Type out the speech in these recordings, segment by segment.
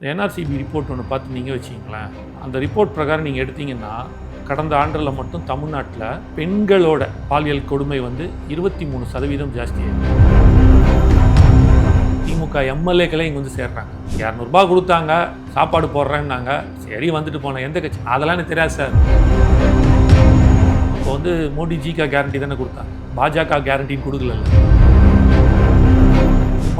NRCP report ஒன்று பார்த்து நீங்கள் வச்சிங்களேன் அந்த ரிப்போர்ட் பிரகாரம் நீங்கள் எடுத்தீங்கன்னா கடந்த ஆண்டில் மட்டும் தமிழ்நாட்டில் பெண்களோட பாலியல் கொடுமை வந்து இருபத்தி மூணு சதவீதம் ஜாஸ்தியாயிருக்கு திமுக எம்எல்ஏக்களே இங்கே வந்து சேர்றாங்க. இரநூறுபா கொடுத்தாங்க சாப்பாடு போடுறேன்னாங்க. சரி வந்துட்டு போனேன். எந்த கட்சி? அதெல்லாம் எனக்கு தெரியாது சார். இப்போ வந்து மோடி ஜிகா கேரண்டி தானே கொடுத்தாங்க. பாஜக கேரண்டின்னு கொடுக்கல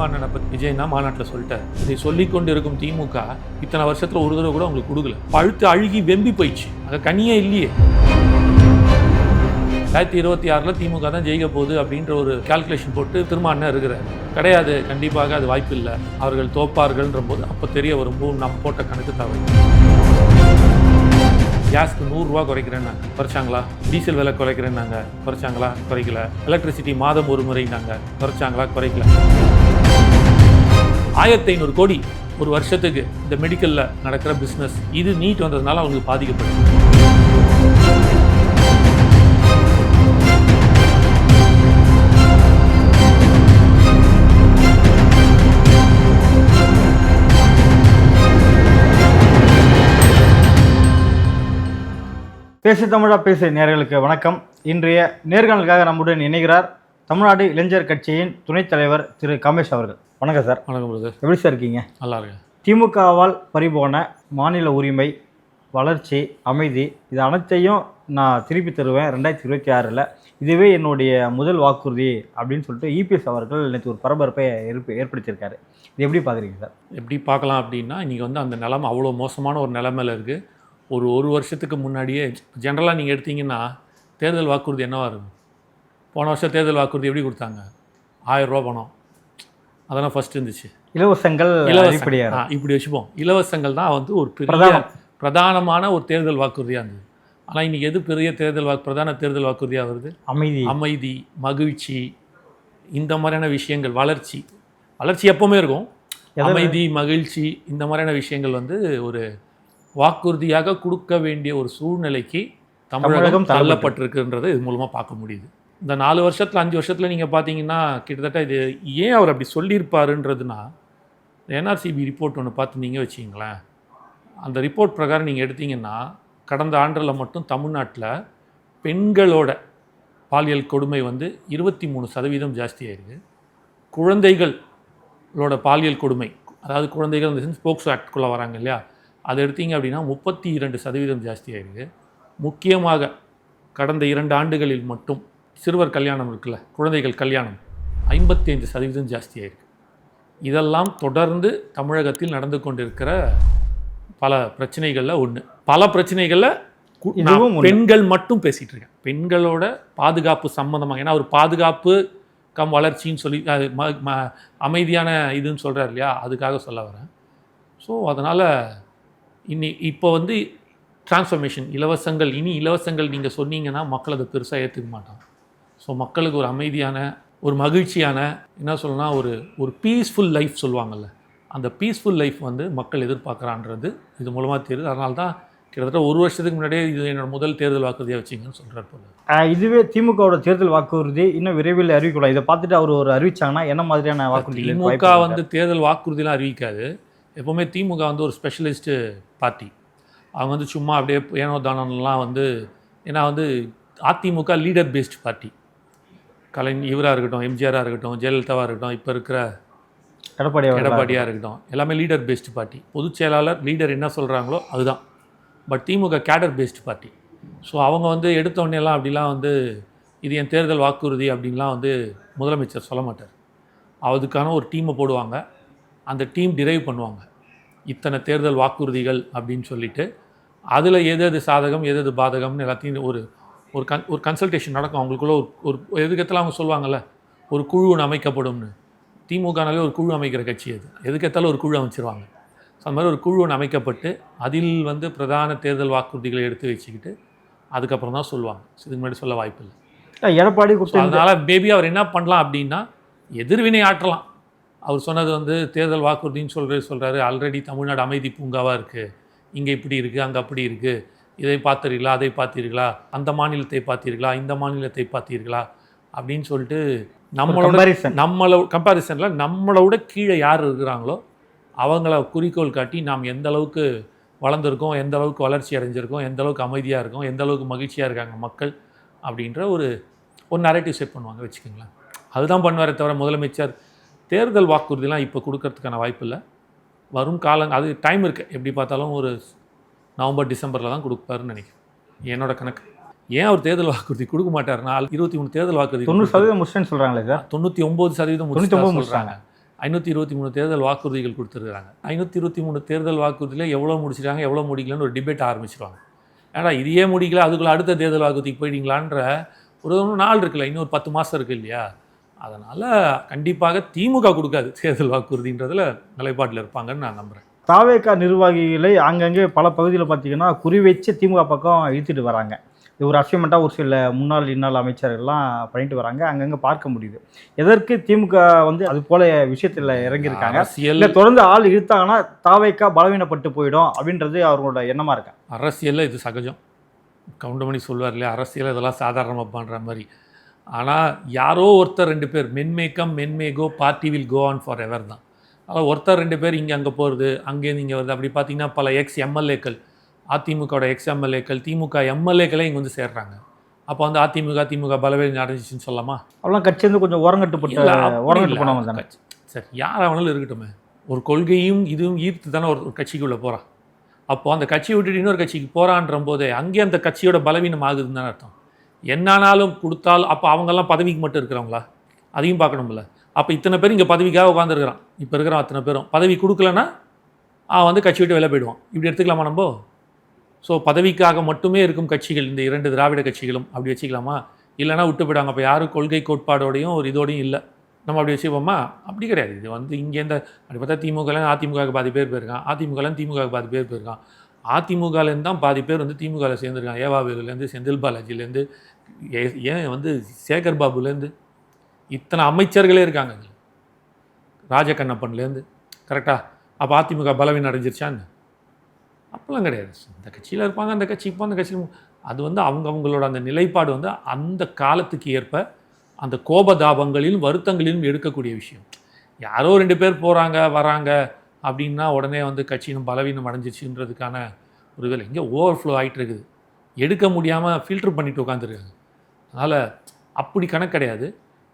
அண்ணனை பற்றி விஜய்னா மாநாட்டில் சொல்லிட்டார். இதை சொல்லிக் இருக்கும் திமுக இத்தனை வருஷத்தில் ஒரு தடவை கூட உங்களுக்கு கொடுக்கல. பழுத்து அழுகி வெம்பி போயிடுச்சு. அங்கே கனியே இல்லையே. ரெண்டாயிரத்தி இருபத்தி ஆறில் திமுக தான் ஜெயிக்க போகுது அப்படின்ற ஒரு கால்குலேஷன் போட்டு திரும்ப அண்ணன் இருக்கிறார். கிடையாது. கண்டிப்பாக அது வாய்ப்பு இல்லை. அவர்கள் தோப்பார்கள்ன்ற போது அப்போ தெரிய வரும்போது நம்ம போட்ட கணக்கு தவறு. கேஸ்க்கு நூறுரூவா குறைக்கிறேன்னாங்க. குறைச்சாங்களா? டீசல் விலை குறைக்கிறேன்னாங்க. குறைச்சாங்களா? குறைக்கல. எலக்ட்ரிசிட்டி மாதம் ஒரு முறைனாங்க குறைச்சாங்களா? குறைக்கல. ஆயிரத்தி ஐநூறு கோடி ஒரு வருஷத்துக்கு இந்த மெடிக்கலில் நடக்கிற பிஸ்னஸ் இது நீட் வந்ததுனால அவங்களுக்கு பாதிக்கப்படும். பேசு தமிழா பேசு நேர்களுக்கு வணக்கம். இன்றைய நேர்காணலுக்காக நம்முடன் இணைகிறார் தமிழ்நாடு இளைஞர் கட்சியின் துணைத் தலைவர் திரு கமேஷ் அவர்கள். வணக்கம் சார். வணக்கம் பிரதர் எப்படி சார் இருக்கீங்க? நல்லா இருக்கேன். திமுகவால் பறிபோன மாநில உரிமை வளர்ச்சி அமைதி இது அனைத்தையும் நான் திருப்பி தருவேன் ரெண்டாயிரத்தி இருபத்தி ஆறில். இதுவே என்னுடைய முதல் வாக்குறுதி அப்படின்னு சொல்லிட்டு இபிஎஸ் அவர்கள் நேற்று ஒரு பரபரப்பை ஏற்ப ஏற்படுத்தியிருக்காரு. இது எப்படி பார்க்குறீங்க சார்? எப்படி பார்க்கலாம் அப்படின்னா இன்றைக்கி வந்து அந்த நிலைமை அவ்வளோ மோசமான ஒரு நிலைமையில் இருக்குது ஒரு ஒரு வருஷத்துக்கு முன்னாடியே ஜென்ரலாக நீங்கள் எடுத்தீங்கன்னா தேர்தல் வாக்குறுதி என்னவா இருக்கும்? போன வருஷம் தேர்தல் வாக்குறுதி எப்படி கொடுத்தாங்க? ஆயிரம் ரூபா பணம். அதெல்லாம் ஃபர்ஸ்ட் இருந்துச்சு. இலவசங்கள் இலவச அடிப்படையாக ஆ, இப்படி வச்சுப்போம். இலவசங்கள் தான் வந்து ஒரு பெரிய பிரதானம். பிரதானமான ஒரு தேர்தல் வாக்குறுதியாக இருந்தது. ஆனால் இன்றைக்கி எது பெரிய தேர்தல் வாக்கு பிரதான தேர்தல் வாக்குறுதியாக வருது? அமைதி. அமைதி மகிழ்ச்சி இந்த மாதிரியான விஷயங்கள் வளர்ச்சி. வளர்ச்சி எப்பவுமே இருக்கும்? அமைதி மகிழ்ச்சி இந்த மாதிரியான விஷயங்கள் வந்து ஒரு வாக்குறுதியாக கொடுக்க வேண்டிய ஒரு சூழ்நிலைக்கு தமிழகம் தமிழகம் தள்ளப்பட்டிருக்குன்றது இது மூலமாக பார்க்க முடியுது. இந்த நாலு வருஷத்தில் அஞ்சு வருஷத்தில் நீங்கள் பார்த்தீங்கன்னா கிட்டத்தட்ட இது ஏன் அவர் அப்படி சொல்லியிருப்பாருன்றதுனா என்ஆர்சிபி ரிப்போர்ட் ஒன்று பார்த்து நீங்கள் வச்சிங்களேன் அந்த ரிப்போர்ட் பிரகாரம் நீங்கள் எடுத்தீங்கன்னா கடந்த ஆண்டில் மட்டும் தமிழ்நாட்டில் பெண்களோட பாலியல் கொடுமை வந்து இருபத்தி மூணு சதவீதம் ஜாஸ்தியாயிருக்கு. குழந்தைகளோட பாலியல் கொடுமை அதாவது குழந்தைகள் இந்த சென்ஸ் ஆக்ட்குள்ளே வராங்க இல்லையா? அதை எடுத்தீங்க அப்படின்னா முப்பத்தி இரண்டு சதவீதம் ஜாஸ்தியாயிருக்கு. முக்கியமாக கடந்த இரண்டு ஆண்டுகளில் மட்டும் சிறுவர் கல்யாணம் இருக்குல்ல குழந்தைகள் கல்யாணம் ஐம்பத்தைந்து சதவீதம் ஜாஸ்தியாயிருக்கு இதெல்லாம் தொடர்ந்து தமிழகத்தில் நடந்து கொண்டிருக்கிற பல பிரச்சனைகளில் ஒன்று பல பிரச்சனைகளில். பெண்கள் மட்டும் பேசிகிட்டு இருக்கேன். பெண்களோட பாதுகாப்பு சம்மந்தமாக ஏன்னா ஒரு பாதுகாப்பு கம் வளர்ச்சின்னு சொல்லி அது ம- அமைதியான இதுன்னு சொல்கிறார் இல்லையா அதுக்காக சொல்ல வரேன். ஸோ அதனால் இன்னி இப்போ வந்து டிரான்ஸ்ஃபர்மேஷன் இலவசங்கள் இனி இலவசங்கள் நீங்கள் சொன்னீங்கன்னா மக்கள் அதை பெருசாக ஏற்றுக்க மாட்டாங்க. ஸோ மக்களுக்கு ஒரு அமைதியான ஒரு மகிழ்ச்சியான என்ன சொல்லணும்னா ஒரு ஒரு பீஸ்ஃபுல் லைஃப் சொல்லுவாங்கல்ல. அந்த பீஸ்ஃபுல் லைஃப் வந்து மக்கள் எதிர்பார்க்குறான்றது. இது மூலமாக தெரியுது. அதனால தான் கிட்டத்தட்ட ஒரு வருஷத்துக்கு முன்னாடியே இது என்னோட முதல் தேர்தல் வாக்குறுதியாக வச்சிங்கன்னு சொல்கிறார் போல. இதுவே திமுகவோட தேர்தல் வாக்குறுதி இன்னும் விரைவில் அறிவிக்கலாம் இதை பார்த்துட்டு அவர் ஒரு அறிவிச்சாங்கன்னா என்ன மாதிரியான வாக்குறுதிகள் திமுக? வந்து தேர்தல் வாக்குறுதிலாம் அறிவிக்காது. எப்போவுமே திமுக வந்து ஒரு ஸ்பெஷலிஸ்ட்டு பார்ட்டி அவங்க வந்து சும்மா அப்படியே ஏனோ தானம்லாம் வந்து ஏன்னா வந்து அதிமுக லீடர் பேஸ்ட் பார்ட்டி கலை இவராக இருக்கட்டும் எம்ஜிஆராக இருக்கட்டும் ஜெயலலிதாவாக இருக்கட்டும் இப்போ இருக்கிற எடப்பாடி? எடப்பாடியாக இருக்கட்டும். எல்லாமே லீடர் பேஸ்டு பார்ட்டி பொதுச் செயலாளர் லீடர் என்ன சொல்கிறாங்களோ அதுதான். But DMK cadre based party so அவங்க வந்து எடுத்த உடனே எல்லாம் அப்படிலாம் வந்து இது என் தேர்தல் வாக்குறுதி அப்படின்லாம் வந்து முதலமைச்சர் சொல்ல மாட்டார். அதுக்கான ஒரு டீமை போடுவாங்க. அந்த டீம் டிரைவ் பண்ணுவாங்க. இத்தனை தேர்தல் வாக்குறுதிகள் அப்படின்னு சொல்லிட்டு அதில் எது எது சாதகம் எது எது பாதகம்னு எல்லாத்தையும் ஒரு ஒரு கன் ஒரு கன்சல்டேஷன் நடக்கும். அவங்களுக்குள்ள ஒரு ஒரு எதுக்கெத்தலாம் அவங்க சொல்லுவாங்கல்ல? ஒரு குழு ஒன்று அமைக்கப்படும்னு. திமுகனாலே ஒரு குழு அமைக்கிற கட்சி அது. எதுக்கேத்தாலும் ஒரு குழு அமைச்சிருவாங்க. ஸோ அந்த மாதிரி ஒரு குழு ஒன்று அமைக்கப்பட்டு அதில் வந்து பிரதான தேர்தல் வாக்குறுதிகளை எடுத்து வச்சுக்கிட்டு அதுக்கப்புறம் தான் சொல்லுவாங்க. இதுக்கு முன்னாடி சொல்ல வாய்ப்பில்லை ஆஹ் எடப்பாடி அதனால் பேபி அவர் என்ன பண்ணலாம் அப்படின்னா எதிர்வினை ஆற்றலாம். அவர் சொன்னது வந்து தேர்தல் வாக்குறுதின்னு சொல்கிறது சொல்கிறாரு ஆல்ரெடி தமிழ்நாடு அமைதி பூங்காவாக இருக்குது இங்கே இப்படி இருக்குது அங்கே அப்படி இருக்குது இதை பார்த்தீர்களா அதை பார்த்தீர்களா அந்த மாநிலத்தை பார்த்தீர்களா இந்த மாநிலத்தை பார்த்தீர்களா அப்படின்னு சொல்லிட்டு நம்மளோட. நம்மளோட கம்பாரிசனில் நம்மளோட கீழே யார் இருக்கிறாங்களோ அவங்கள குறிக்கோள் காட்டி நாம் எந்த அளவுக்கு வளர்ந்துருக்கோம் எந்த அளவுக்கு வளர்ச்சி அடைஞ்சிருக்கோம் எந்த அளவுக்கு அமைதியாக இருக்கோம் எந்த அளவுக்கு மகிழ்ச்சியாக இருக்காங்க மக்கள் அப்படின்ற ஒரு ஒரு நரேட்டிவ் செட் பண்ணுவாங்க வச்சுக்கோங்களேன். அதுதான் பண்ணுவாரே தவிர முதலமைச்சர் தேர்தல் வாக்குறுதிலாம் இப்போ கொடுக்கறதுக்கான வாய்ப்பு இல்லை. வரும் காலங்க அது டைம் இருக்குது எப்படி பார்த்தாலும் ஒரு நவம்பர் டிசம்பரில் தான் கொடுப்பாருன்னு நினைக்கிறேன். என்னோட கணக்கு. ஏன் அவர் தேர்தல் வாக்குறுதி கொடுக்க மாட்டாருன்னா இருபத்தி மூணு தேர்தல் வாக்குறுதி தொண்ணூறு சதவீதம் முடிச்சுன்னு சொல்கிறாங்களே சார்? தொண்ணூற்றி ஒம்பது சதவீதம் ஒன்பது சொல்கிறாங்க ஐநூற்றி இருபத்தி மூணு தேர்தல் வாக்குறுதிகள் கொடுத்துருக்காங்க. ஐநூற்றி இருபத்தி மூணு தேர்தல் வாக்குறுதியில் எவ்வளோ முடிச்சிட்டாங்க எவ்வளோ முடிக்கலன்னு ஒரு டிபேட் ஆரம்பிச்சிருவாங்க. ஏன்னா இதையே முடிக்கல அதுக்குள்ள அடுத்த தேர்தல் வாக்குறுதிக்கு போயிட்டீங்களான்ற ஒரு ஒரு நாள் இருக்குல்ல இன்னொரு பத்து மாதம் இருக்கு இல்லையா? அதனால் கண்டிப்பாக திமுக கொடுக்காது தேர்தல் வாக்குறுதின்றதுல நிலைப்பாட்டில் இருப்பாங்கன்னு நான் நம்புகிறேன் தாவேக்கா நிர்வாகிகளை அங்கங்கே பல பகுதியில் பார்த்தீங்கன்னா குறி வச்சு திமுக பக்கம் இழுத்துட்டு வராங்க. இது ஒரு அசைன்மெண்ட்டாக ஒரு சில முன்னாள் இன்னாள் அமைச்சர்கள்லாம் பண்ணிட்டு வராங்க. அங்கங்கே பார்க்க முடியுது. எதற்கு திமுக வந்து அது போல விஷயத்தில் இறங்கியிருக்காங்க? இல்லை தொடர்ந்து ஆள் இழுத்தாங்கன்னா தாவேக்கா பலவீனப்பட்டு போயிடும் அப்படின்றது அவங்களோட எண்ணமாக இருக்கு? அரசியலில் இது சகஜம். கவுண்டமணி சொல்வார் இல்லையா அரசியல் இதெல்லாம் சாதாரணமாக பண்ணுற மாதிரி. ஆனால் யாரோ ஒருத்தர் ரெண்டு பேர் மென்மேக்கம் மென்மேகோ party will go on forever தான். அதாவது ஒருத்தர் ரெண்டு பேர் இங்கே அங்கே போகிறது அங்கேருந்து இங்கே வருது. அப்படி பார்த்தீங்கன்னா பல எக்ஸ் எம்எல்ஏக்கள் அதிமுகவோட எக்ஸ் எம்எல்ஏக்கள் திமுக எம்எல்ஏக்களே இங்கே வந்து சேர்றாங்க. அப்போ வந்து அதிமுக திமுக பலவீனம் அடைஞ்சிச்சுன்னு சொல்லலாமா? அவெல்லாம் கட்சி வந்து கொஞ்சம். போனவங்க தானே. கட்சி- சரி யார் வேணாலும் இருக்கட்டுமே. ஒரு கொள்கையும் இதுவும் ஈர்த்து தானே ஒரு ஒரு கட்சிக்குள்ளே போகிறான் அப்போ அந்த கட்சியை விட்டுட்டு இன்னொரு கட்சிக்கு போகிறான்ற போதே அங்கே அந்த கட்சியோட பலவீனம் ஆகுதுன்னு தானே அர்த்தம். என்னானாலும் கொடுத்தால் அப்போ அவங்கெல்லாம் பதவிக்கு மட்டும் இருக்கிறவங்களா? அதையும் பார்க்கணும்ல. அப்போ இத்தனை பேர் இங்கே பதவிக்காக உட்காந்துருக்குறான் இப்போ இருக்கிற அத்தனை பேரும். பதவி கொடுக்கலன்னா அவன் வந்து கட்சி விட்டு வெளில போயிடுவான். இப்படி எடுத்துக்கலாமா நம்ம? ஸோ பதவிக்காக மட்டுமே இருக்கும் கட்சிகள் இந்த இரண்டு திராவிட கட்சிகளும் அப்படி வச்சுக்கலாமா? இல்லைனா விட்டு போயிடுவாங்க. அப்போ யாரும் கொள்கை கோட்பாடோடையும் ஒரு இதோடையும் இல்லை. நம்ம அப்படி வச்சுப்போமா? அப்படி கிடையாது. இது வந்து இங்கேருந்து அப்படி பார்த்தா திமுகலாம் அதிமுகவுக்கு பாதி பேர் போயிருக்கான். அதிமுகலாம் திமுகவுக்கு பாதி பேர் போயிருக்கான். அதிமுகலேருந்து தான் பாதி பேர் வந்து திமுகவில் சேர்ந்துருக்கான் ஏவாவேலுலேருந்து செந்தில் பாலாஜிலேருந்து ஏ- ஏன் வந்து சேகர் பாபுலேருந்து இத்தனை அமைச்சர்களே இருக்காங்க. ராஜகண்ணப்பன்லேருந்து கரெக்டாக அப்போ அதிமுக பலவீனம் அடைஞ்சிருச்சான்னு அப்போல்லாம் கிடையாது. இந்த கட்சியில் இருப்பாங்க அந்த கட்சி இப்போ அந்த கட்சியில் அது வந்து அவங்க அவங்களோட அந்த நிலைப்பாடு வந்து அந்த காலத்துக்கு ஏற்ப அந்த கோபதாபங்களிலும் வருத்தங்களிலும் எடுக்கக்கூடிய விஷயம். யாரோ ரெண்டு பேர் போகிறாங்க வராங்க அப்படின்னா உடனே வந்து கட்சியும் பலவீனம் அடைஞ்சிச்சுன்றதுக்கான ஒரு வேலை இங்கே ஓவர்ஃப்ளோ ஆகிட்டு இருக்குது. எடுக்க முடியாமல் ஃபில்டர் பண்ணிட்டு உட்காந்துருக்காங்க அதனால் அப்படி கணக்கு கிடையாது.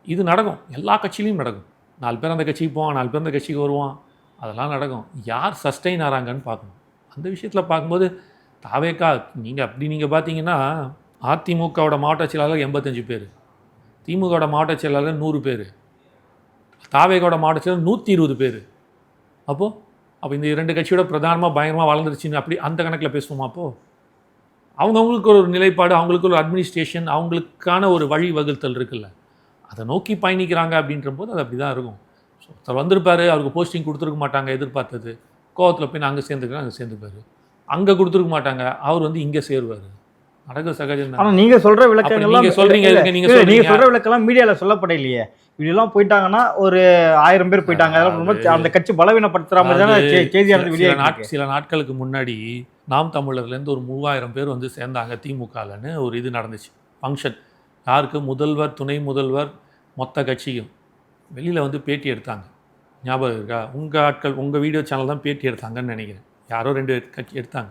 இது நடக்கும். எல்லா கட்சியிலையும் நடக்கும். நாலு பேர் அந்த கட்சிக்கு போவான் நாலு பேர் அந்த கட்சிக்கு வருவான். அதெல்லாம் நடக்கும். யார் சஸ்டெயின் ஆகிறாங்கன்னு பார்க்கணும். அந்த விஷயத்தில் பார்க்கும்போது தாவேக்கா நீங்கள் அப்படி நீங்கள் பார்த்தீங்கன்னா அதிமுகவோட மாவட்ட செயலாளர் எண்பத்தஞ்சு பேர். திமுகவோட மாவட்ட செயலாளர் நூறு பேர். தாவேகோட மாவட்ட செயலாளர் நூற்றி இருபது பேர். அப்போது அப்போ இந்த இரண்டு கட்சியோட பிரதானமாக பயங்கரமாக வளர்ந்துருச்சுன்னு அப்படி அந்த கணக்கில் பேசுவோமா அப்போது அவங்கவுங்களுக்கு ஒரு நிலைப்பாடு அவங்களுக்கு ஒரு அட்மினிஸ்ட்ரேஷன் அவங்களுக்கான ஒரு வழி வகுத்தல் இருக்குல்ல. அதை நோக்கி பயணிக்கிறாங்க அப்படின்ற போது அது அப்படி தான் இருக்கும். ஸோ ஒருத்தர் வந்திருப்பாரு அவருக்கு போஸ்டிங் கொடுத்துருக்க மாட்டாங்க எதிர்பார்த்தது. கோவத்தில் போய் நான் அங்கே சேர்ந்துக்கிறேன் அங்கே சேர்ந்துப்பாரு. அங்கே கொடுத்துருக்க மாட்டாங்க அவர் வந்து இங்கே சேருவார். நடக்க சகஜம் ஆனா நீங்க சொல்ற விளக்கங்கள்லாம் நீங்க சொல்றீங்க, இல்ல, இதுக்கு நீங்க இல்ல, நீங்க சொல்றீங்க. சொல்ற விளக்கெல்லாம் மீடியால சொல்லப்படலையே. இப்படிலாம் போயிட்டாங்கன்னா ஒரு ஆயிரம் பேர் போயிட்டாங்க. அதெல்லாம் அந்த கட்சி பலவீனப்படுத்துற மாதிரி தானே அதாவது செ- செய்தியானது சில- வெளியே நாட் சில நாட்களுக்கு முன்னாடி நாம் தமிழர்லேருந்து ஒரு மூவாயிரம் பேர் வந்து சேர்ந்தாங்க திமுகலன்னு ஒரு இது நடந்துச்சு. ஃபங்க்ஷன் யாருக்கு? முதல்வர் துணை முதல்வர் மொத்த கட்சியும் வெளியில் வந்து பேட்டி எடுத்தாங்க. ஞாபகம் இருக்கா? உங்கள் ஆட்கள் உங்கள் வீடியோ சேனல் தான் பேட்டி எடுத்தாங்கன்னு நினைக்கிறேன். யாரோ ரெண்டு கட்சி எடுத்தாங்க.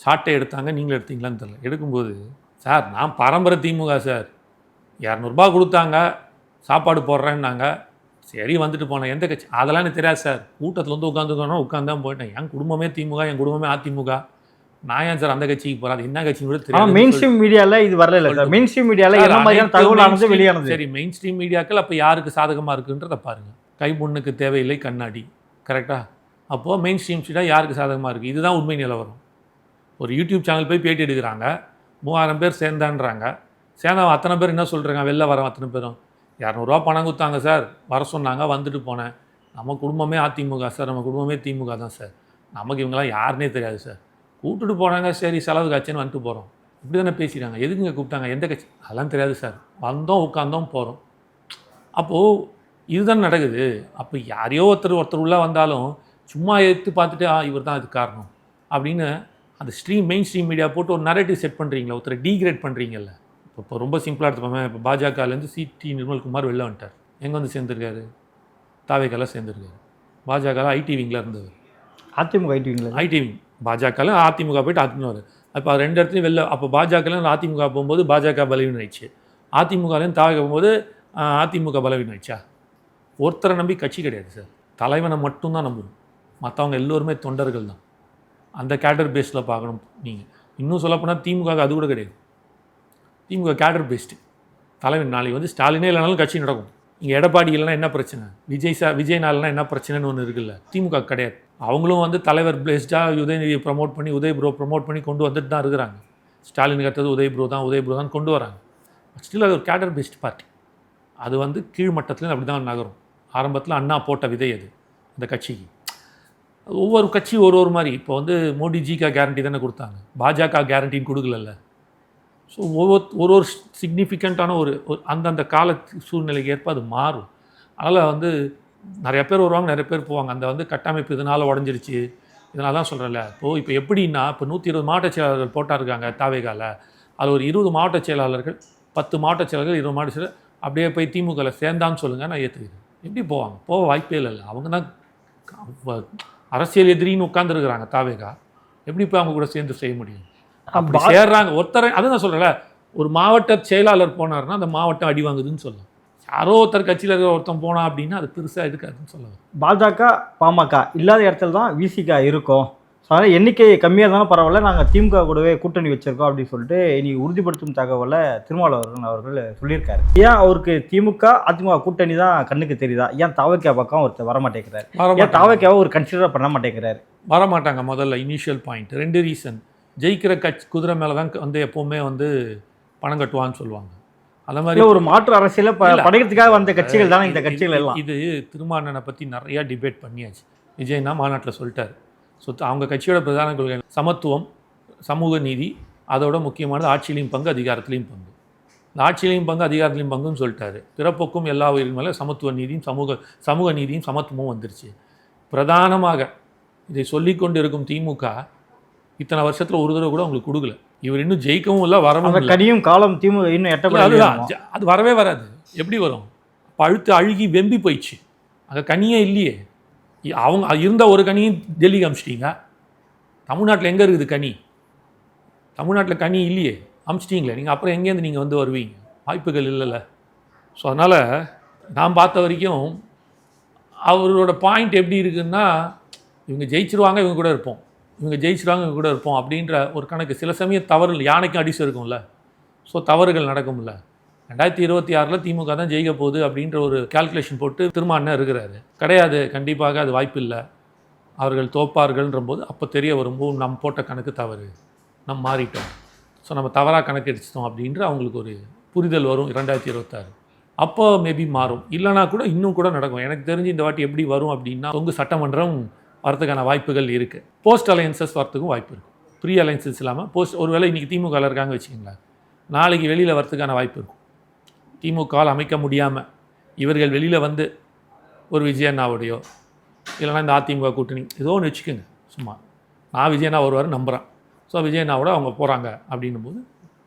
சாட்டை எடுத்தாங்க நீங்களும் எடுத்தீங்களான்னு தெரியல. எடுக்கும்போது சார் நான் பரம்பரை திமுக சார். இரநூறுபா கொடுத்தாங்க சாப்பாடு போடுறேன்னாங்க. சரி வந்துட்டு போனேன். எந்த கட்சி? அதெல்லாம் எனக்கு தெரியாது சார். கூட்டத்தில் வந்து உட்காந்துக்கணும் உட்காந்து தான் போயிட்டேன். என் குடும்பமே திமுக என் குடும்பமே அதிமுக. நான் ஏன் சார் அந்த கட்சிக்கு போகிறேன் அது என்ன கட்சின்னு கூட ஆனா தெரியாது. மெயின் ஸ்ட்ரீம் மீடியால இது வரல இல்ல சார் மெயின் ஸ்ட்ரீம் மீடியால என்ன மாதிரியான தகவலானது வெளியானது சரி மெயின் ஸ்ட்ரீம் மீடியாக்கள் அப்போ யாருக்கு சாதகமாக இருக்குன்றதை பாருங்க. கை பொண்ணுக்கு தேவையில்லை கண்ணாடி. கரெக்டா அப்போது மெயின் ஸ்ட்ரீம் ஸ்ட்ரீட்டாக யாருக்கு சாதகமாக இருக்குது இதுதான் உண்மை நிலவரம். ஒரு யூடியூப் சேனல் போய் பேட்டி எடுக்கிறாங்க. மூவாயிரம் பேர் சேர்ந்தான்றாங்க. சேர்ந்தவன் அத்தனை பேர் என்ன சொல்கிறாங்க வெளில வரவன் அத்தனை பேரும். இரநூறுவா பணம் கொடுத்தாங்க சார் வர சொன்னாங்க வந்துட்டு போனேன். நம்ம குடும்பமே அதிமுக சார் நம்ம குடும்பமே திமுக தான் சார் நமக்கு இவங்கெல்லாம் யாருன்னே தெரியாது சார் கூப்பிட்டுட்டு போனாங்க சரி செலவு காட்சின்னு வந்துட்டு போகிறோம் இப்படி தானே பேசிடுறாங்க எதுக்குங்க கூப்பிட்டாங்க? எந்த கட்சி? அதெல்லாம் தெரியாது சார். வந்தோம் உட்காந்தோம் போகிறோம் அப்போது இதுதான் நடக்குது. அப்போ யாரையோ ஒருத்தர் ஒருத்தர் உள்ளே வந்தாலும் சும்மா எடுத்து பார்த்துட்டு ஆ இவர் தான் அதுக்கு காரணம். அப்படின்னு அந்த ஸ்ட்ரீம் மெயின் ஸ்ட்ரீம் மீடியா போட்டு ஒரு நரேட்டிவ் செட் பண்ணுறீங்களா ஒருத்தரை டீக்ரேட் பண்ணுறீங்கல்ல இப்போ இப்போ ரொம்ப சிம்பிளாக எடுத்துப்போமே இப்போ பாஜகலேருந்து சிடி நிர்மல்குமார் வெளில வந்துட்டார். எங்கே வந்து சேர்ந்துருக்காரு? தாவேக்கெல்லாம் சேர்ந்துருக்காரு. பாஜக ஐடி விங்கில் இருந்தவர். அதிமுக ஐடிவிங்களா ஐடிவி பாஜகவில் அதிமுக போயிட்டு அதிமுக அப்போ ரெண்டு இடத்துலையும் வெளில அப்போ பாஜகவில் அதிமுக போகும்போது பாஜக பலவீனம் ஆயிடுச்சு. அதிமுகலையும் தாவக போகும்போது அதிமுக பலவீனம் ஆயிடுச்சா? ஒருத்தரை நம்பி கட்சி கிடையாது சார். தலைவனை மட்டும்தான் நம்பணும் மற்றவங்க எல்லோருமே தொண்டர்கள் தான். அந்த கேடர் பேஸில் பார்க்கணும் நீங்கள் இன்னும் சொல்லப்போனால் திமுக அது கூட கிடையாது. DMK cadre based. தலைவன் நாளைக்கு வந்து ஸ்டாலினே இல்லைனாலும் கட்சி நடக்கும். இங்கே எடப்பாடி இல்லைன்னா என்ன பிரச்சனை? விஜய் சா விஜய் நாள்னா என்ன பிரச்சனைன்னு ஒன்று இருக்குல்ல? திமுக கிடையாது. அவங்களும் வந்து தலைவர் பிளேஸ்டாக உதயநிதியை ப்ரமோட் பண்ணி உதய் ப்ரோ ப்ரமோட் பண்ணி கொண்டு வந்துட்டு தான் இருக்கிறாங்க. ஸ்டாலின் கட்டது உதய் ப்ரோ தான் உதய் ப்ரோ தான் கொண்டு வராங்க. ஸ்டில் அது ஒரு கேடர் பேஸ்ட் பார்ட்டி அது வந்து கீழ்மட்டத்துலேருந்து அப்படி தான் நகரும். ஆரம்பத்தில் அண்ணா போட்ட விதை அது அந்த கட்சிக்கு. ஒவ்வொரு கட்சி ஒரு ஒரு மாதிரி. இப்போ வந்து மோடிஜிக்கா கேரண்டி தானே கொடுத்தாங்க. பாஜக கேரண்டின்னு கொடுக்கலல்ல. ஸோ ஒவ்வொரு ஒரு ஒரு சிக்னிஃபிகண்ட்டான ஒரு அந்தந்த கால சூழ்நிலைக்கு ஏற்ப அது மாறும். அதனால் வந்து நிறைய பேர் வருவாங்க நிறைய பேர் போவாங்க. அந்த வந்து கட்டமைப்பு இதனால் உடஞ்சிருச்சு. இதனால தான் சொல்கிறேன்ல இப்போது இப்போ எப்படின்னா இப்போ நூற்றி இருபது மாவட்ட செயலாளர்கள் போட்டா இருக்காங்க தாவேகால. அது ஒரு இருபது மாவட்ட செயலாளர்கள் பத்து மாவட்ட செயலாளர்கள் இருபது மாவட்ட செயலர் அப்படியே போய் திமுகவில் சேர்ந்தான்னு சொல்லுங்கள் நான் ஏற்றுக்கிறேன் எப்படி போவாங்க? போக வாய்ப்பே இல்லை அவங்க தான் அரசியல் எதிரின்னு உட்காந்துருக்குறாங்க தாவேகா. எப்படி போய் அவங்க கூட சேர்ந்து செய்ய முடியும்? அப்படி சேர்றாங்க. ஒருத்தரை அதை நான் சொல்கிறேன்ல ஒரு மாவட்ட செயலாளர் போனாருன்னா அந்த மாவட்டம் அடி வாங்குதுன்னு சொல்லலாம் யாரோ ஒருத்தர் கட்சியில் இருக்கிற ஒருத்தன் போனா அப்படின்னா அது பெருசாக இருக்காதுன்னு சொல்லலாம். பாஜக பாமக இல்லாத இடத்துல தான் விசிகா இருக்கும். ஸோ அதனால் எண்ணிக்கை கம்மியாக இருந்தாலும் பரவாயில்ல. நாங்கள் திமுக கூடவே கூட்டணி வச்சிருக்கோம் அப்படின்னு சொல்லிட்டு இன்னைக்கு உறுதிப்படுத்தும் தகவலை திருமாவளவர்கள் அவர்கள் சொல்லியிருக்காரு. ஏன் அவருக்கு திமுக அதிமுக கூட்டணி தான் கண்ணுக்கு தெரியுதா? ஏன் தாவக்கியா பக்கம் ஒருத்தர் வர மாட்டேங்கிறாரு ஏன் தாவக்கியாவை ஒரு கன்சிடர் பண்ண மாட்டேங்கிறாரு? வரமாட்டாங்க முதல்ல இனிஷியல் பாயிண்ட் ரெண்டு ரீசன் ஜெயிக்கிற கட்சி குதிரை மேலே தான் வந்து எப்போவுமே வந்து பணம் கட்டுவான்னு சொல்லுவாங்க. அந்த மாதிரி ஒரு மாற்று அரசியலை. படைக்கிறதுக்காக வந்த கட்சிகள் தானே இந்த கட்சிகள் எல்லாம்? இது திருமாவளவனை பற்றி நிறையா டிபேட் பண்ணியாச்சு. விஜய்னா மாநாட்டில் சொல்லிட்டாரு. ஸோ அவங்க கட்சியோட பிரதான கொள்கை சமத்துவம் சமூக நீதி அதோட முக்கியமானது ஆட்சியிலையும் பங்கு அதிகாரத்திலையும் பங்கு. இந்த ஆட்சியிலையும் பங்கு அதிகாரத்திலையும் பங்குன்னு சொல்லிட்டாரு. பிறப்புக்கும் எல்லா உயிரின் மேலே சமத்துவ நீதியும் சமூக சமூக நீதியும் சமத்துவமும் வந்துருச்சு. பிரதானமாக இதை சொல்லிக்கொண்டு இருக்கும் திமுக இத்தனை வருஷத்தில் ஒரு தடவை கூட உங்களுக்கு கொடுக்கல. இவர் இன்னும் ஜெயிக்கவும் இல்லை வரவும் கனியும் காலம் திமுக இன்னும் ஜ- அது வரவே வராது. எப்படி வரும்? பழுத்து அழுகி வெம்பி போயிடுச்சு. அங்கே கனியே இல்லையே. அவங்க இருந்த ஒரு கனியும் டெல்லிக்கு அமிச்சிட்டீங்க தமிழ்நாட்டில் எங்கே இருக்குது கனி? தமிழ்நாட்டில் கனி இல்லையே. அமிச்சிட்டீங்களே நீங்கள் அப்புறம் எங்கேருந்து நீங்கள் வந்து வருவீங்க? வாய்ப்புகள் இல்லைல்ல. ஸோ அதனால் நான் பார்த்த வரைக்கும் அவரோட பாயிண்ட் எப்படி இருக்குன்னா இவங்க ஜெயிச்சிருவாங்க இவங்க கூட இருப்போம். இவங்க ஜெயிச்சிட்டாங்க இவங்க கூட இருப்போம் அப்படின்ற ஒரு கணக்கு. சில சமயம் தவறு யானைக்கும் அடிச்சு இருக்கும்ல. ஸோ தவறுகள் நடக்கும்ல. ரெண்டாயிரத்தி இருபத்தி ஆறில் திமுக தான் ஜெயிக்க போகுது அப்படின்ற ஒரு கால்குலேஷன் போட்டு திருமாண்ணன் இருக்கிறாரு. கிடையாது கண்டிப்பாக அது வாய்ப்பு இல்லை. அவர்கள் தோப்பார்கள்ன்ற போது அப்போ தெரிய வரும்போது நம் போட்ட கணக்கு தவறு. நம் மாறிட்டோம். ஸோ நம்ம தவறாக கணக்கு அடிச்சிட்டோம் அப்படின்ற அவங்களுக்கு ஒரு புரிதல் வரும் ரெண்டாயிரத்தி இருபத்தாறு அப்போ மேபி மாறும். இல்லைனா கூட இன்னும் கூட நடக்கும். எனக்கு தெரிஞ்சு இந்த வாட்டி எப்படி வரும் அப்படின்னா உங்கள் சட்டமன்றம் வரதுக்கான வாய்ப்புகள் இருக்குது போஸ்ட் அலையன்சஸ் வரத்துக்கும் வாய்ப்பு இருக்குது ப்ரீ அலையன்சஸ் இல்லாமல் போஸ்ட் ஒருவேளை இன்றைக்கி திமுக இருக்காங்க வச்சுக்கோங்களேன். நாளைக்கு வெளியில் வரத்துக்கான வாய்ப்பு இருக்கும். திமுக அமைக்க முடியாமல் இவர்கள் வெளியில் வந்து ஒரு விஜயண்ணாவுடையோ இல்லைன்னா இந்த அதிமுக கூட்டணி ஏதோ ஒன்று வச்சுக்கோங்க. சும்மா. நான் விஜயண்ணா வருவார் நம்புகிறேன் ஸோ விஜயண்ணாவோட அவங்க போகிறாங்க அப்படின்னும் போது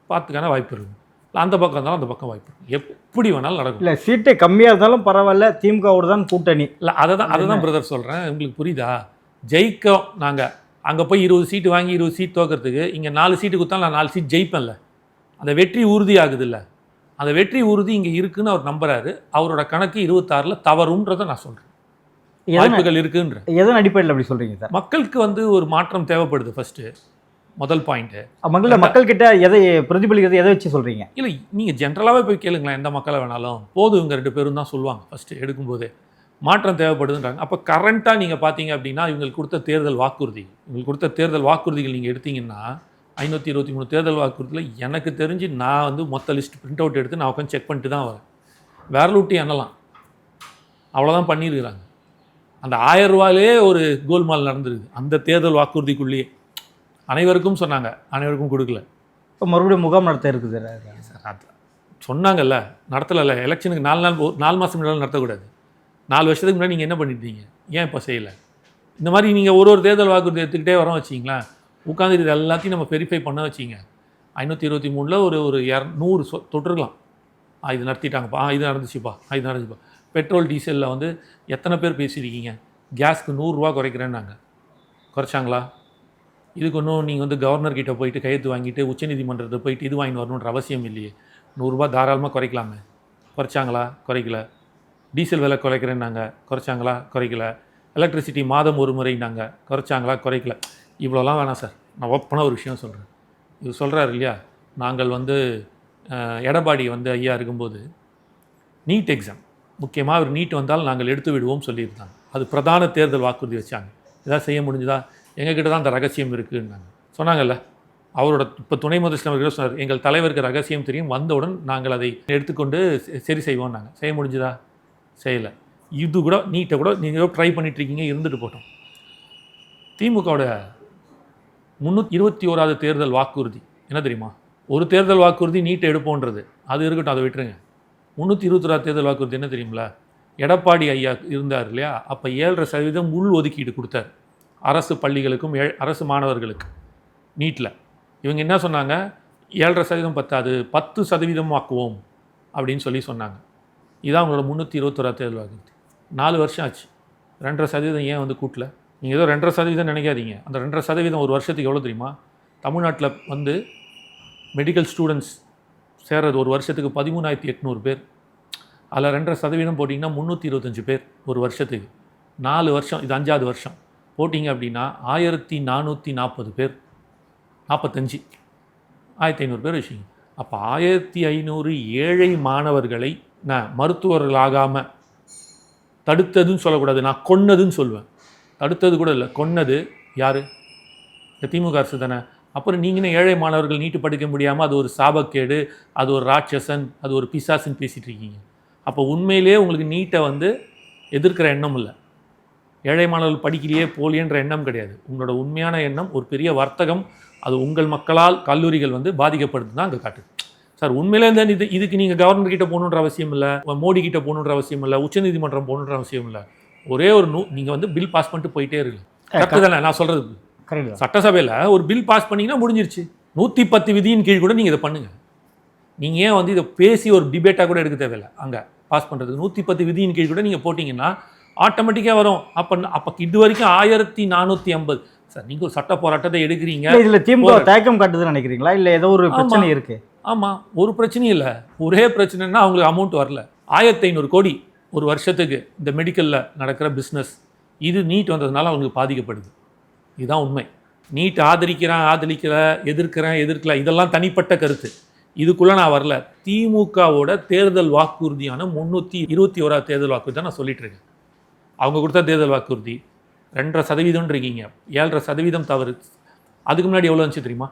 பார்த்துக்கான வாய்ப்பு இருக்கும் அந்த பக்கம் இருந்தாலும் அந்த பக்கம் வாய்ப்பு. எப்படி வேணாலும் நடக்கும். இல்லை சீட்டு கம்மியாக இருந்தாலும் பரவாயில்ல திமுகவோட தான் கூட்டணி. இல்லை அதை தான் அதை தான் பிரதர் சொல்கிறேன் உங்களுக்கு புரியுதா? ஜெயிக்க நாங்கள் அங்கே போய் இருபது சீட்டு வாங்கி இருபது சீட் தோக்கிறதுக்கு இங்கே நாலு சீட்டு கொடுத்தாலும் நான் நாலு சீட் ஜெயிப்பேன்ல. அந்த வெற்றி உறுதி ஆகுதுல்ல. அந்த வெற்றி உறுதி இங்கே இருக்குன்னு அவர் நம்புறாரு. அவரோட கணக்கு இருபத்தாறில் தவறுன்றதை நான் சொல்கிறேன் வாய்ப்புகள் இருக்குன்ற. எதன் அடிப்படையில் அப்படி சொல்கிறீங்க சார்? மக்களுக்கு வந்து ஒரு மாற்றம் தேவைப்படுது ஃபஸ்ட்டு முதல் பாயிண்ட்டு மக்கள் மக்கள்கிட்ட எதை பிரதிபலிக்கிறது எதை வச்சு சொல்கிறீங்க இல்லை நீங்கள் ஜென்ரலாகவே போய் கேளுங்களேன் எந்த மக்களை வேணாலும். போதும் இவங்க ரெண்டு பேரும் தான் சொல்லுவாங்க ஃபஸ்ட்டு எடுக்கும்போதே. மாற்றம் தேவைப்படுதுன்றாங்க. அப்போ கரண்ட்டாக நீங்கள் பார்த்தீங்க அப்படின்னா இவங்களுக்கு கொடுத்த தேர்தல் வாக்குறுதி. இவங்களுக்கு கொடுத்த தேர்தல் வாக்குறுதிகள் நீங்கள் எடுத்தீங்கன்னா ஐநூற்றி இருபத்தி மூணு தேர்தல் வாக்குறுதியில் எனக்கு தெரிஞ்சு நான் வந்து மொத்த லிஸ்ட் பிரிண்ட் அவுட் எடுத்து நான் உட்காந்து செக் பண்ணிட்டு தான் வரேன். விரலுட்டி எண்ணலாம் அவ்வளோதான் பண்ணியிருக்கிறாங்க. அந்த ஆயிரம் ரூபாயிலே ஒரு கோல்மால் நடந்திருக்கு. அந்த தேர்தல் வாக்குறுதிக்குள்ளேயே. அனைவருக்கும் சொன்னாங்க. அனைவருக்கும் கொடுக்கல. இப்போ மறுபடியும் முகாம் நடத்த இருக்குது சார். சொன்னாங்கல்ல நடத்தலைல்ல. எலெக்ஷனுக்கு நாலு நாள் நாலு மாதம் முன்னாடி நடத்தக்கூடாது. நாலு வருஷத்துக்கு முன்னாடி நீங்கள் என்ன பண்ணிட்டீங்க? ஏன் இப்போ செய்யலை? இந்த மாதிரி நீங்கள் ஒரு ஒரு தேர்தல் வாக்குறுதி எடுத்துக்கிட்டே வரோம் வச்சிங்களேன் உட்காந்து இது எல்லாத்தையும் நம்ம வெரிஃபை பண்ண வச்சிங்க ஐநூற்றி இருபத்தி மூணில் ஒரு ஒரு இரநூறு சொ தொற்றுருக்கலாம் ஆ இது நடத்திட்டாங்கப்பா. ஆ இது நடந்துச்சுப்பா. ஆ இது நடந்துச்சுப்பா. பெட்ரோல் டீசலில் வந்து எத்தனை பேர் பேசியிருக்கீங்க? கேஸ்க்கு நூறுரூவா குறைக்கிறேன்னாங்க. குறைச்சாங்களா? இதுக்கு ஒன்றும் நீங்கள் வந்து கவர்னர்கிட்ட போயிட்டு கையெழுத்து வாங்கிட்டு உச்சநீதிமன்றத்தை போயிட்டு இது வாங்கிட்டு வரணுன்ற அவசியம் இல்லையே. நூறுரூபா தாராளமாக குறைக்கலாமே. குறைச்சாங்களா? குறைக்கல. டீசல் விலை குறைக்கிறேன்னாங்க. குறைச்சாங்களா? குறைக்கல. எலக்ட்ரிசிட்டி மாதம் ஒரு முறைனாங்க குறைச்சாங்களா? குறைக்கல. இவ்வளோலாம் வேணாம் சார். நான் ஓப்பனாக ஒரு விஷயம் சொல்கிறேன் இது சொல்கிறாரு இல்லையா? நாங்கள் வந்து எடப்பாடி வந்து ஐயா இருக்கும்போது நீட் எக்ஸாம் முக்கியமாக அவர் நீட் வந்தால் நாங்கள் எடுத்து விடுவோம் சொல்லியிருந்தாங்க. அது பிரதான தேர்தல் வாக்குறுதி வச்சாங்க. இதாக செய்ய முடிஞ்சுதா? எங்ககிட்ட தான் அந்த ரகசியம் இருக்குன்னாங்க. சொன்னாங்கல்ல அவரோட இப்போ துணை முதலமைச்சர் அவர்கள் சொன்னார் எங்கள் தலைவருக்கு ரகசியம் தெரியும் வந்தவுடன் நாங்கள் அதை எடுத்துக்கொண்டு சரி செய்வோம் நாங்கள் செய்ய முடிஞ்சுதா? செய்யலை. இது கூட நீட்டை கூட நீங்கள் ட்ரை பண்ணிகிட்ருக்கீங்க இருக்கீங்க இருந்துட்டு போட்டோம். திமுகவோட முந்நூற்றி இருபத்தி ஓராவது தேர்தல் வாக்குறுதி என்ன தெரியுமா? ஒரு தேர்தல் வாக்குறுதி நீட்டை எடுப்போன்றது. அது இருக்கட்டும் அதை விட்டுருங்க. முந்நூற்றி இருபத்தொராது தேர்தல் வாக்குறுதி என்ன தெரியுங்களா எடப்பாடி ஐயா இருந்தார் இல்லையா? அப்போ ஏழரை சதவீதம் உள் ஒதுக்கீடு கொடுத்தார். அரசு பள்ளிகளுக்கும் ஏ அரசு மாணவர்களுக்கு நீட்டில் இவங்க என்ன சொன்னாங்க? ஏழரை சதவீதம் பத்தாது பத்து சதவீதம் ஆக்குவோம் அப்படின்னு சொல்லி சொன்னாங்க. இதான் அவங்களோட முந்நூற்றி இருபத்தொரா தேர்தல் வாக்கு நாலு வருஷம் ஆச்சு. ரெண்டரை சதவீதம் ஏன் வந்து கூட்டல? நீங்கள் ஏதோ ரெண்டரை சதவீதம் நினைக்காதீங்க. அந்த ரெண்டரை சதவீதம் ஒரு வருஷத்துக்கு எவ்வளோ தெரியுமா? தமிழ்நாட்டில் வந்து மெடிக்கல் ஸ்டூடெண்ட்ஸ் சேர்றது ஒரு வருஷத்துக்கு பதிமூணாயிரத்தி எட்நூறு பேர். அதில் ரெண்டரை சதவீதம் போட்டிங்கன்னா முந்நூற்றி இருபத்தஞ்சு பேர் ஒரு வருஷத்துக்கு. நாலு வருஷம் இது அஞ்சாவது வருஷம். போட்டிங்க அப்படின்னா ஆயிரத்தி நானூற்றி நாற்பது பேர். நாற்பத்தஞ்சு. ஆயிரத்தி ஐநூறு பேர் வச்சுங்க. அப்போ ஆயிரத்தி ஐநூறு ஏழை மாணவர்களை நான் மருத்துவர்களாகாமல் தடுத்ததுன்னு சொல்லக்கூடாது நான் கொன்னதுன்னு சொல்லுவேன் தடுத்தது கூட இல்லை கொன்னது யார்? இந்த திமுக அரசு தானே. அப்புறம் நீங்களே ஏழை மாணவர்கள் நீட்டு படிக்க முடியாமல் அது ஒரு சாபக்கேடு அது ஒரு ராட்சசன் அது ஒரு பிசாசுன்னு பேசிகிட்டு இருக்கீங்க. அப்போ உண்மையிலேயே உங்களுக்கு நீட்டை வந்து எதிர்க்கிற எண்ணம் இல்லை. ஏழை மாணவர்கள் படிக்கலையே போலியன்ற எண்ணம் கிடையாது. உங்களோட உண்மையான எண்ணம் ஒரு பெரிய வர்த்தகம் அது உங்கள் மக்களால் கல்லூரிகள் வந்து பாதிக்கப்படுது தான் அங்கே காட்டுது. சார் உண்மையிலே இந்த இது இதுக்கு நீங்கள் கவர்னர் கிட்ட போகணுன்ற அவசியம் இல்லை மோடி கிட்ட போகணுன்ற அவசியம் இல்லை உச்சநீதிமன்றம் போகணுன்ற அவசியம் இல்லை. ஒரே ஒரு நூ நீங்கள் வந்து பில் பாஸ் பண்ணிட்டு போயிட்டே இருக்கு கரெக்டு தானே நான் சொல்கிறது சட்டசபையில் ஒரு பில் பாஸ் பண்ணீங்கன்னா முடிஞ்சிருச்சு. நூற்றி பத்து விதியின் கீழ் கூட நீங்கள் இதை பண்ணுங்கள் நீங்கள் ஏன் வந்து இதை பேசி ஒரு டிபேட்டாக கூட எடுக்க தேவையில்லை. அங்கே பாஸ் பண்ணுறதுக்கு நூற்றி பத்து விதியின் கீழ் கூட நீங்கள் போட்டிங்கன்னா ஆட்டோமேட்டிக்காக வரும். அப்போ அப்போ இது வரைக்கும் ஆயிரத்தி நானூற்றி ஐம்பது. சார் நீங்கள் ஒரு சட்ட போராட்டத்தை எடுக்கிறீங்க. இல்ல இதுல திமுக தயக்கம் காட்டுதுன்னு நினைக்கிறீங்களா? இல்ல ஏதோ ஒரு பிரச்சனை இருக்கு? ஆமாம் ஒரு பிரச்சனையும் இல்லை. ஒரே பிரச்சனைன்னா அவங்களுக்கு அமௌண்ட் வரல. ஆயிரத்தி ஐநூறு கோடி ஒரு வருஷத்துக்கு இந்த மெடிக்கலில் நடக்கிற பிஸ்னஸ் இது நீட் வந்ததுனால அவங்களுக்கு பாதிக்கப்படுது. இதுதான் உண்மை. நீட் ஆதரிக்கிறேன் ஆதரிக்கல எதிர்க்கிறேன் எதிர்க்கல. இதெல்லாம் தனிப்பட்ட கருத்து. இதுக்குள்ளே நான் வரல. திமுகவோட தேர்தல் வாக்குறுதியான முந்நூற்றி இருபத்தி ஓராவது தேர்தல் வாக்குறுதி தான் நான் சொல்லிட்டு இருக்கேன். அவங்க கொடுத்த தேர்தல் வாக்குறுதி. ரெண்டரை சதவீதம்னு இருக்கீங்க. ஏழரை சதவீதம் தவறு. அதுக்கு முன்னாடி எவ்வளோ இருந்துச்சு தெரியுமா?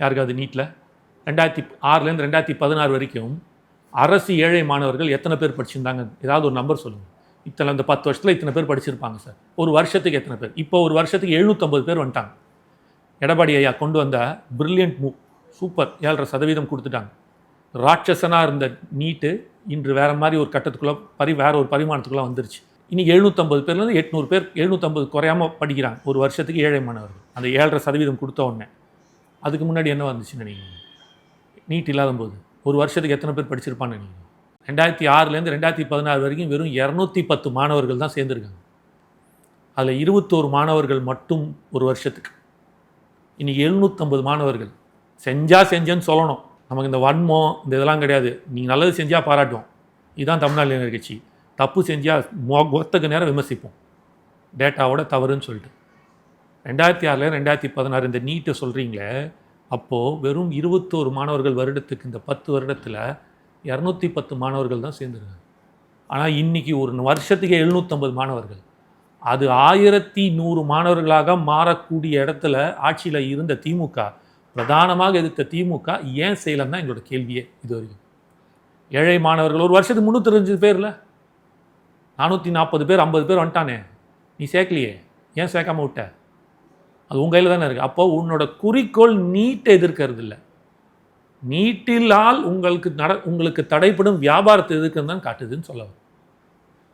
யாருக்காவது நீட்டில் ரெண்டாயிரத்தி ஆறுலேருந்து ரெண்டாயிரத்தி பதினாறு வரைக்கும் அரசு ஏழை மாணவர்கள் எத்தனை பேர் படிச்சிருந்தாங்க? ஏதாவது ஒரு நம்பர் சொல்லுங்கள் இத்தனை அந்த பத்து வருஷத்தில் இத்தனை பேர் படிச்சிருப்பாங்க சார். ஒரு வருஷத்துக்கு எத்தனை பேர்? இப்போ ஒரு வருஷத்துக்கு எழுநூற்றம்பது பேர் வந்துட்டாங்க. எடப்பாடி ஐயா கொண்டு வந்த பிரில்லியன்ட் மூவ் சூப்பர் ஏழரை சதவீதம் கொடுத்துட்டாங்க. ராட்சசனாக இருந்த நீட்டு இன்று வேறு மாதிரி ஒரு கட்டத்துக்குள்ளே பரி வேறு ஒரு பரிமாணத்துக்குள்ளே வந்துருச்சு. இன்றைக்கி எழுநூற்றம்பது பேர்லேருந்து எட்நூறு பேர் எழுநூற்றம்பது குறையாம படிக்கிறாங்க. ஒரு வருஷத்துக்கு ஏழை மாணவர்கள். அந்த ஏழரை சதவீதம் கொடுத்த உடனே. அதுக்கு முன்னாடி என்ன வந்துச்சுன்னு நீங்கள் நீட் இல்லாத போது ஒரு வருஷத்துக்கு எத்தனை பேர் படிச்சிருப்பான்னு நீங்கள் ரெண்டாயிரத்தி ஆறுலேருந்து ரெண்டாயிரத்தி பதினாறு வரைக்கும் வெறும் இரநூத்தி பத்து மாணவர்கள் தான் சேர்ந்துருக்காங்க. அதில் இருபத்தோரு மாணவர்கள் மட்டும் ஒரு வருஷத்துக்கு. இன்னைக்கு எழுநூற்றம்பது மாணவர்கள். செஞ்சால் செஞ்சேன்னு சொல்லணும். நமக்கு இந்த வன்மம் இந்த இதெல்லாம் கிடையாது. நீங்கள் நல்லது செஞ்சால் பாராட்டுவோம். இதுதான் தமிழ்நாடு இளைஞர் கட்சி. தப்பு செஞ்சால் மொத்தக்கு நேரம் விமர்சிப்போம். டேட்டாவோட தவறுன்னு சொல்லிட்டு. ரெண்டாயிரத்தி ஆறில் ரெண்டாயிரத்தி பதினாறு இந்த நீட்டை சொல்கிறீங்களே அப்போது வெறும் இருபத்தோரு மாணவர்கள் வருடத்துக்கு இந்த பத்து வருடத்தில் இரநூத்தி பத்து மாணவர்கள் தான் சேர்ந்துருக்காங்க. ஆனால் இன்னைக்கு ஒரு வருஷத்துக்கு எழுநூற்றம்பது மாணவர்கள். அது ஆயிரத்தி நூறு மாணவர்களாக மாறக்கூடிய இடத்துல ஆட்சியில் இருந்த திமுக பிரதானமாக எதிர்த்த திமுக ஏன் செய்யலைன்னு எங்களோட கேள்வியே இது வரைக்கும். ஏழை மாணவர்கள் ஒரு வருஷத்துக்கு முந்நூற்றஞ்சு பேரில். நானூற்றி நாற்பது பேர் ஐம்பது பேர் வந்துட்டானே. நீ சேர்க்கலையே. ஏன் சேர்க்காம விட்ட? அது உங்கள் கையில் தானே இருக்குது அப்போ உன்னோட குறிக்கோள் நீட்டை எதிர்க்கிறது இல்லை. நீட்டிலால் உங்களுக்கு நட உங்களுக்கு தடைப்படும் வியாபாரத்தை எதிர்க்கிறது தான் காட்டுதுன்னு சொல்ல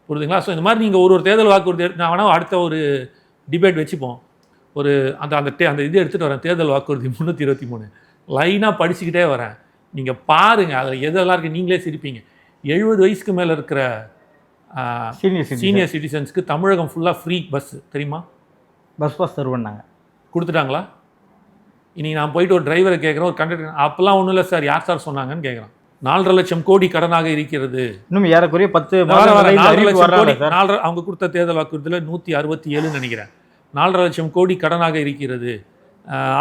புரியுதுங்களா? ஸோ இந்த மாதிரி நீங்கள் ஒரு ஒரு தேர்தல் வாக்குறுதி எடுத்து நான் வேணால் அடுத்த ஒரு டிபேட் வச்சுப்போம். ஒரு அந்த அந்த டே அந்த இது எடுத்துகிட்டு வரேன். தேர்தல் வாக்குறுதி முந்நூற்றி இருபத்தி மூணு. லைனாக படிச்சுக்கிட்டே வரேன். நீங்கள் பாருங்கள் அதில் எதெல்லாம் இருக்குது நீங்களே சிரிப்பீங்க. எழுபது வயசுக்கு மேலே இருக்கிற சீனியர் சீனியர் சிட்டிசன்ஸ்க்கு தமிழகம் ஃபுல்லாக ஃப்ரீ பஸ் தெரியுமா? பஸ் பாஸ் தருவேன்னாங்க கொடுத்துட்டாங்களா? இனி நான் போயிட்டு ஒரு டிரைவரை கேட்குறேன் ஒரு கண்டக்டர் அப்போல்லாம் ஒன்றும் இல்லை சார் யார் சார் சொன்னாங்கன்னு கேட்குறான். நாலரை லட்சம் கோடி கடனாக இருக்கிறது. இன்னும் ஏறக்குறைய பத்து நாலரை லட்சம் கோடி நாலரை அவங்க கொடுத்த தேர்தல் வாக்குறுதியில் நூற்றி அறுபத்தி ஏழுன்னு நினைக்கிறேன். நாலரை லட்சம் கோடி கடனாக இருக்கிறது.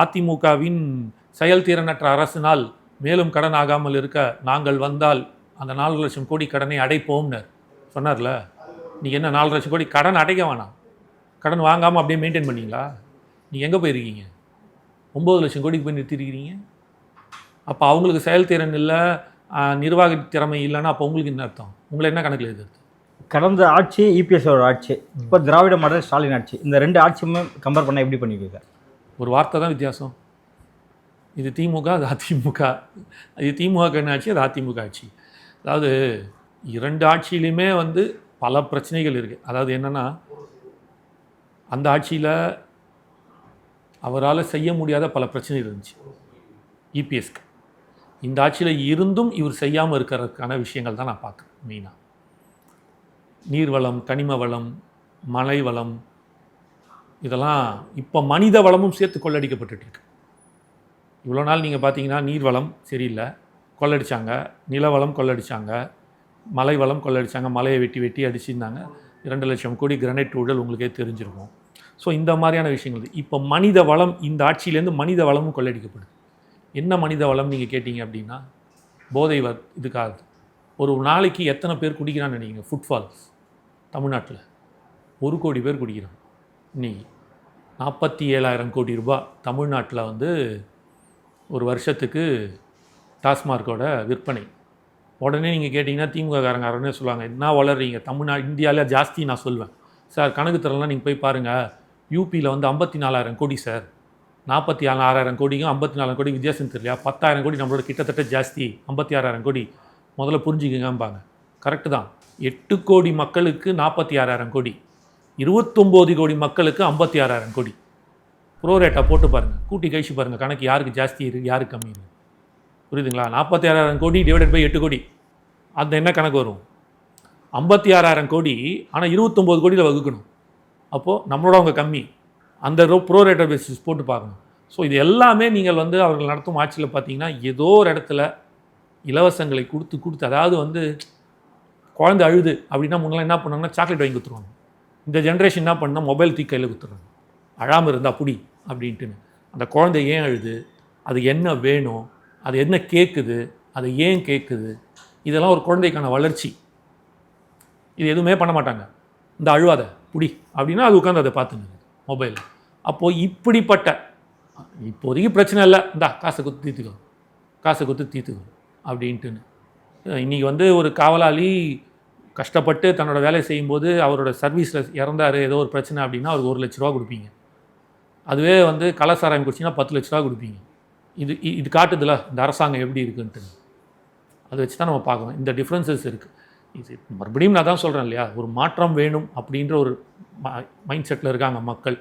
அதிமுகவின் செயல்திறனற்ற அரசினால் மேலும் கடன் ஆகாமல் இருக்க நாங்கள் வந்தால் அந்த நாலு லட்சம் கோடி கடனை அடைப்போம்னர். சொன்னார்ல? நீங்கள் என்ன நாலு லட்சம் கோடி கடன் அடைக்க வேணாம். கடன் வாங்காமல் அப்படியே மெயின்டைன் பண்ணீங்களா? நீங்கள் எங்கே போயிருக்கீங்க? ஒம்பது லட்சம் கோடிக்கு போய் நிறுத்திருக்கிறீங்க. அப்போ அவங்களுக்கு செயல்திறன் இல்லை நிர்வாக திறமை இல்லைன்னா அப்போ உங்களுக்கு என்ன அர்த்தம்? உங்களை என்ன கணக்கில் எதிர்த்து? கடந்த ஆட்சி இபிஎஸோட ஆட்சி இப்போ திராவிட மாடல் ஸ்டாலின் ஆட்சி இந்த ரெண்டு ஆட்சியுமே கம்பேர் பண்ண எப்படி சார் ஒரு வார்த்தை தான் வித்தியாசம். இது திமுக அது அதிமுக. இது திமுக ஆட்சி அது அதிமுக ஆட்சி. அதாவது இரண்டு ஆட்சியிலையுமே வந்து பல பிரச்சனைகள் இருக்குது அதாவது என்னென்னா அந்த ஆட்சியில் அவரால் செய்ய முடியாத பல பிரச்சனைகள் இருந்துச்சு. இபிஎஸ்க்கு இந்த ஆட்சியில் இருந்தும் இவர் செய்யாமல் இருக்கிறதுக்கான விஷயங்கள் தான் நான் பார்க்குறேன் மெயினாக நீர்வளம் கனிம வளம் மலை வளம் இதெல்லாம் இப்போ மனித வளமும் சேர்த்து கொள்ளடிக்கப்பட்டுட்டு இவ்வளோ நாள் நீங்கள் பார்த்தீங்கன்னா நீர்வளம் சரியில்லை கொள்ளடிச்சாங்க நிலவளம் கொள்ளடிச்சாங்க மலை வளம் கொள்ளடிச்சாங்க மலையை வெட்டி வெட்டி அடிச்சிருந்தாங்க. இரண்டு லட்சம் கோடி கிரனைட் ஊழல் உங்களுக்கே தெரிஞ்சிருக்கும். ஸோ இந்த மாதிரியான விஷயங்கள் இப்போ மனித வளம் இந்த ஆட்சியிலேருந்து மனித வளமும் கொள்ளடிக்கப்படுது. என்ன மனித வளம் நீங்கள் கேட்டிங்க அப்படின்னா போதை வ இதுக்காக. ஒரு நாளைக்கு எத்தனை பேர் குடிக்கிறான்னு நினைக்கிங்க ஃபுட்ஃபால்ஸ் தமிழ்நாட்டில். ஒரு கோடி பேர் குடிக்கிறாங்க இன்னைக்கு நாற்பத்தி ஏழாயிரம் கோடி ரூபாய் தமிழ்நாட்டில் வந்து ஒரு வருஷத்துக்கு டாஸ்மார்க்கோட விற்பனை. உடனே நீங்கள் கேட்டிங்கன்னா திமுககாரங்க உடனே சொல்லுவாங்க. என்ன வளர்றீங்க? தமிழ்நாடு இந்தியாவில் ஜாஸ்தி நான் சொல்வேன். சார் கணக்கு தரலாம் நீங்கள் போய் பாருங்கள் யூபியில் வந்து ஐம்பத்தி நாலாயிரம் கோடி சார். நாற்பத்தி ஆறாயிரம் கோடிக்கும் ஐம்பத்தி நாலாயிரம் கோடி வித்தியாசம் தெரியலையா? பத்தாயிரம் கோடி நம்மளோட கிட்டத்தட்ட ஜாஸ்தி. ஐம்பத்தி ஆறாயிரம் கோடி. முதல்ல புரிஞ்சுக்கங்கம்பாங்க. கரெக்டு தான். எட்டு கோடி மக்களுக்கு நாற்பத்தி ஆறாயிரம் கோடி. இருபத்தொம்போது கோடி மக்களுக்கு ஐம்பத்தி ஆறாயிரம் கோடி ப்ரோரேட்டா போட்டு பாருங்கள் கூட்டி கழிச்சு பாருங்கள் கணக்கு யாருக்கு ஜாஸ்தி இருக்குது யாருக்கு கம்மி? இருக்குது புரியுதுங்களா? நாற்பத்தி ஆறாயிரம் கோடி டிவைடட் பை எட்டு கோடி. அந்த என்ன கணக்கு வரும்? ஐம்பத்தி ஆறாயிரம் கோடி ஆனால் இருபத்தொம்போது கோடியில் வகுக்கணும். அப்போது நம்மளோட அவங்க கம்மி. அந்த ரோ ப்ரோ ரேட்டர் பேசிஸ் போட்டு பார்க்கணும். ஸோ இது எல்லாமே நீங்கள் வந்து அவர்கள் நடத்தும் ஆட்சியில் பார்த்தீங்கன்னா ஏதோ ஒரு இடத்துல இலவசங்களை கொடுத்து கொடுத்து அதாவது வந்து குழந்தை அழுது அப்படின்னா முன்னெல்லாம் என்ன பண்ணாங்கன்னா சாக்லேட் வாங்கி கொடுத்துருவாங்க. இந்த ஜென்ரேஷன் என்ன பண்ணால் மொபைல் தூக்கி கையில் கொடுத்துருவாங்க. அழாமல் இருந்தால் புடி அப்படின்ட்டுன்னு. அந்த குழந்தை ஏன் அழுது? அது என்ன வேணும்? அது என்ன கேட்குது அது ஏன் கேட்குது இதெல்லாம் ஒரு குழந்தைக்கான வளர்ச்சி. இது எதுவுமே பண்ண மாட்டாங்க. இந்த அழுவாத புடி அப்படின்னா அது உட்காந்து அதை பார்த்துங்க மொபைல் அப்போது இப்படிப்பட்ட இப்போதைக்கு பிரச்சனை இல்லை. இந்தா காசை கொடுத்து தீர்த்துக்கோ காசை கொடுத்து தீர்த்துக்கோ அப்படின்ட்டுன்னு. இன்றைக்கி வந்து ஒரு காவலாளி கஷ்டப்பட்டு தன்னோட வேலை செய்யும்போது அவரோட சர்வீஸில் இறந்தார் ஏதோ ஒரு பிரச்சனை அப்படின்னா அவருக்கு ஒரு லட்ச ரூபா கொடுப்பீங்க. அதுவே வந்து கலாசாராயம் குடிச்சிங்கன்னா பத்து லட்ச ரூபா கொடுப்பீங்க. இது இ- இது காட்டுதுல இந்த அரசாங்கம் எப்படி இருக்குன்ட்டு. அதை வச்சு தான் நம்ம பார்க்கணும். இந்த டிஃப்ரென்சஸ் இருக்குது இது மறுபடியும் நான் தான் சொல்கிறேன் இல்லையா? ஒரு மாற்றம் வேணும் அப்படின்ற ஒரு மைண்ட் செட்டில் இருக்காங்க மக்கள்.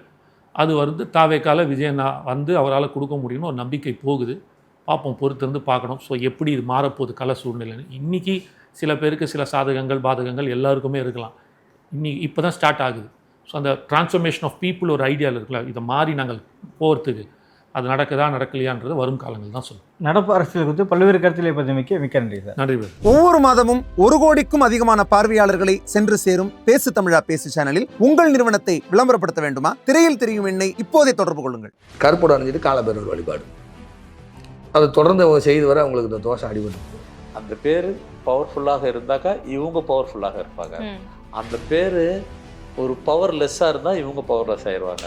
அது வந்து தாவேக்கால விஜயனா வந்து அவரால் கொடுக்க முடியும்னு ஒரு நம்பிக்கை போகுது. பார்ப்போம் பொறுத்திருந்து பார்க்கணும். ஸோ எப்படி இது மாறப்போகுது கல சூழ்நிலைன்னு. இன்றைக்கி சில பேருக்கு சில சாதகங்கள் பாதகங்கள் எல்லாருக்குமே இருக்கலாம். இன்றைக்கி இப்போ தான் ஸ்டார்ட் ஆகுது. ஸோ அந்த டிரான்ஸ்ஃபர்மேஷன் ஆஃப் பீப்புள் ஒரு ஐடியாவில் இருக்குல்ல? இதை மாறி நாங்கள் போகிறதுக்கு அது நடக்குதா நடக்கலையான்றது வரும் காலங்கள் தான் சொல்லும். நடப்பு அரசியல் குறித்து பல்வேறு கருத்துக்களை பதிமிக்க மிக்க நன்றி சார். நன்றி ஒவ்வொரு மாதமும் ஒரு கோடிக்கும் அதிகமான பார்வையாளர்களை சென்று சேரும் பேசு தமிழா பேசு சேனலில் உங்கள் நிறுவனத்தை விளம்பரப்படுத்த வேண்டுமா? திரையில் தெரியும் எண்ணை இப்போதே தொடர்பு கொள்ளுங்கள். கருப்போட அணிஞ்சிட்டு காலபைரவர் வழிபாடு. அதை தொடர்ந்து அவங்க செய்து வர அவங்களுக்கு இந்த தோஷம் அடிபடும் அந்த பேர் பவர்ஃபுல்லாக இருந்தாக்கா இவங்க பவர்ஃபுல்லாக இருப்பாங்க. அந்த பேர் ஒரு பவர்லெஸ்ஸாக இருந்தால் இவங்க பவர்லெஸ் ஆயிடுவாங்க